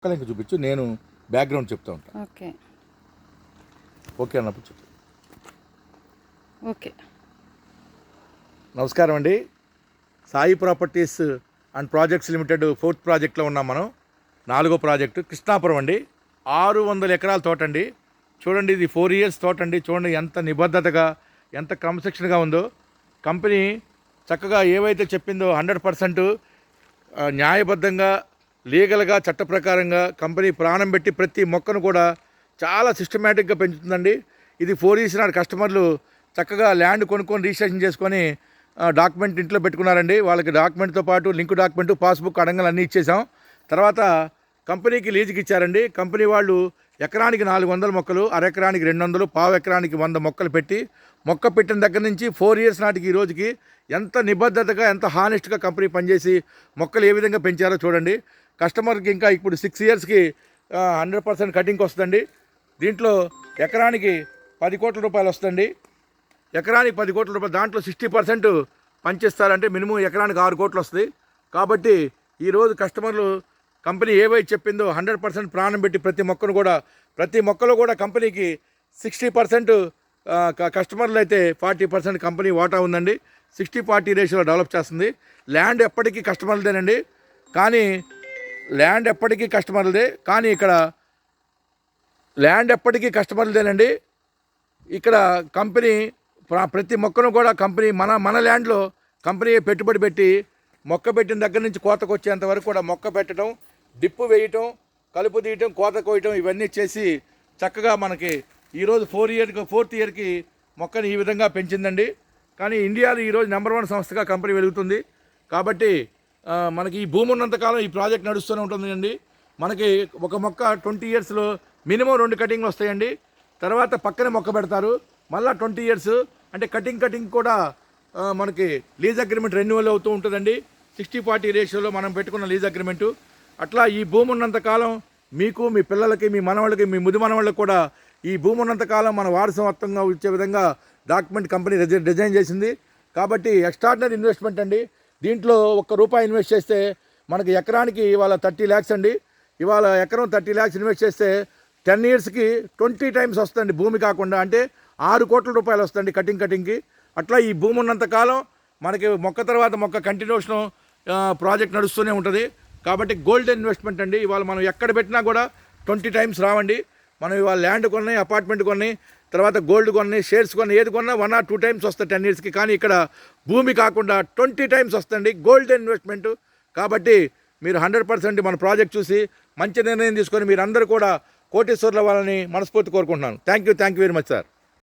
ఒక్కలకి చూపించు నేను బ్యాక్గ్రౌండ్ చెప్తా ఉంటాను ఓకే. ఓకే అన్నప్పుడు చెప్పు. ఓకే. నమస్కారం అండి. Sai properties and projects limited fourth ప్రాజెక్ట్లో ఉన్నాం మనం. నాలుగో ప్రాజెక్టు కృష్ణాపురం అండి. ఆరు వందల ఎకరాల తోట అండి. చూడండి ఇది ఫోర్ ఇయర్స్ తోట అండి. చూడండి ఎంత నిబద్ధతగా ఎంత క్రమశిక్షణగా ఉందో. కంపెనీ చక్కగా ఏవైతే చెప్పిందో హండ్రెడ్ పర్సెంట్ న్యాయబద్ధంగా లీగల్గా చట్ట ప్రకారంగా కంపెనీ ప్రాణం పెట్టి ప్రతి మొక్కను కూడా చాలా సిస్టమేటిక్గా పెంచుతుందండి. ఇది ఫోర్ ఇయర్స్ నాడు కస్టమర్లు చక్కగా ల్యాండ్ కొనుక్కొని రిజిస్ట్రేషన్ చేసుకొని డాక్యుమెంట్ ఇంట్లో పెట్టుకున్నారండి. వాళ్ళకి డాక్యుమెంట్తో పాటు లింక్ డాక్యుమెంట్ పాస్బుక్ అడంగలు అన్నీ ఇచ్చేసాం. తర్వాత కంపెనీకి లీజుకి ఇచ్చారండి కంపెనీ వాళ్ళు ఎకరానికి నాలుగు వందల మొక్కలు అరెకరానికి రెండు వందలు పావు ఎకరానికి వంద మొక్కలు పెట్టి మొక్క పెట్టిన దగ్గర నుంచి ఫోర్ ఇయర్స్ నాటికి ఈ రోజుకి ఎంత నిబద్ధతగా ఎంత హానెస్ట్గా కంపెనీ పనిచేసి మొక్కలు ఏ విధంగా పెంచారో చూడండి. కస్టమర్కి ఇంకా ఇప్పుడు సిక్స్ ఇయర్స్కి హండ్రెడ్ పర్సెంట్ కటింగ్కి వస్తుందండి. దీంట్లో ఎకరానికి పది కోట్ల రూపాయలు వస్తుంది ఎకరానికి పది కోట్ల రూపాయలు దాంట్లో సిక్స్టీ పర్సెంట్ పనిచేస్తారంటే మినిమం ఎకరానికి ఆరు కోట్లు వస్తుంది కాబట్టి ఈరోజు కస్టమర్లు కంపెనీ ఏవైతే చెప్పిందో హండ్రెడ్ పర్సెంట్ ప్రాణం పెట్టి ప్రతి మొక్కను కూడా ప్రతి మొక్కలో కూడా కంపెనీకి సిక్స్టీ పర్సెంట్ కస్టమర్లు అయితే ఫార్టీ పర్సెంట్ కంపెనీ వాటా ఉందండి. సిక్స్టీ ఫార్టీ రేషియోలో డెవలప్ చేస్తుంది. ల్యాండ్ ఎప్పటికీ కస్టమర్లదేనండి. కానీ ల్యాండ్ ఎప్పటికీ కస్టమర్లదే. కానీ ఇక్కడ ల్యాండ్ ఎప్పటికీ కస్టమర్లదేనండి. ఇక్కడ కంపెనీ ప్రతి మొక్కను కూడా కంపెనీ మన మన ల్యాండ్లో కంపెనీ పెట్టుబడి పెట్టి మొక్క పెట్టిన దగ్గర నుంచి కోతకు వచ్చేంత వరకు కూడా మొక్క పెట్టడం డిప్పు వేయటం కలుపు తీయటం కోత కోయటం ఇవన్నీ చేసి చక్కగా మనకి ఈరోజు ఫోర్ ఇయర్కి ఫోర్త్ ఇయర్కి మొక్కని ఈ విధంగా పెంచిందండి. కానీ ఇండియాలో ఈరోజు నెంబర్ వన్ సంస్థగా కంపెనీ వెలుగుతుంది. కాబట్టి మనకి ఈ భూమి ఉన్నంతకాలం ఈ ప్రాజెక్ట్ నడుస్తూనే ఉంటుందండి. మనకి ఒక మొక్క ట్వంటీ ఇయర్స్లో మినిమం రెండు కటింగ్లు వస్తాయండి. తర్వాత పక్కనే మొక్క పెడతారు. మళ్ళీ ట్వంటీ ఇయర్స్ అంటే కటింగ్ కటింగ్ కూడా మనకి లీజ్ అగ్రిమెంట్ రెన్యువల్ అవుతూ ఉంటుందండి. సిక్స్టీ ఫార్టీ రేషియోలో మనం పెట్టుకున్న లీజ్ అగ్రిమెంటు. అట్లా ఈ భూమి ఉన్నంతకాలం మీకు మీ పిల్లలకి మీ మనవాళ్ళకి మీ ముది మనవాళ్ళకి కూడా ఈ భూమి ఉన్నంతకాలం మన వారసత్వంగా ఇచ్చే విధంగా డాక్యుమెంట్ కంపెనీ డిజై- డిజైన్ చేసింది. కాబట్టి ఎక్స్ట్రాడినరీ ఇన్వెస్ట్మెంట్ అండి. దీంట్లో ఒక్క రూపాయి ఇన్వెస్ట్ చేస్తే మనకి ఎకరానికి ఇవాళ థర్టీ ల్యాక్స్ అండి. ఇవాళ ఎకరం థర్టీ ల్యాక్స్ ఇన్వెస్ట్ చేస్తే టెన్ ఇయర్స్కి ట్వంటీ టైమ్స్ వస్తుంది భూమి కాకుండా. అంటే ఆరు కోట్ల రూపాయలు వస్తుంది కటింగ్ కటింగ్కి. అట్లా ఈ భూమి ఉన్నంత కాలం మనకి మొక్క తర్వాత మొక్క కంటిన్యూషన్ ప్రాజెక్ట్ నడుస్తూనే ఉంటుంది. కాబట్టి గోల్డ్ ఇన్వెస్ట్మెంట్ అండి. ఇవాళ మనం ఎక్కడ పెట్టినా కూడా ట్వంటీ టైమ్స్ రావండి. మనం ఇవాళ ల్యాండ్ కొన్నాయి అపార్ట్మెంట్ కొన్నాయి తర్వాత గోల్డ్ కొన్నాయి షేర్స్ కొన్నాయి ఏది కొన్నా వన్ ఆర్ టూ టైమ్స్ వస్తాయి టెన్ ఇయర్స్కి. కానీ ఇక్కడ భూమి కాకుండా ట్వంటీ టైమ్స్ వస్తుంది గోల్డ్ ఇన్వెస్ట్మెంట్. కాబట్టి మీరు హండ్రెడ్ పర్సెంట్ మన ప్రాజెక్ట్ చూసి మంచి నిర్ణయం తీసుకొని మీరు అందరూ కూడా కోటేశ్వర్ల వాళ్ళని మనస్ఫూర్తి కోరుకుంటున్నాను. Thank you thank you very much sir.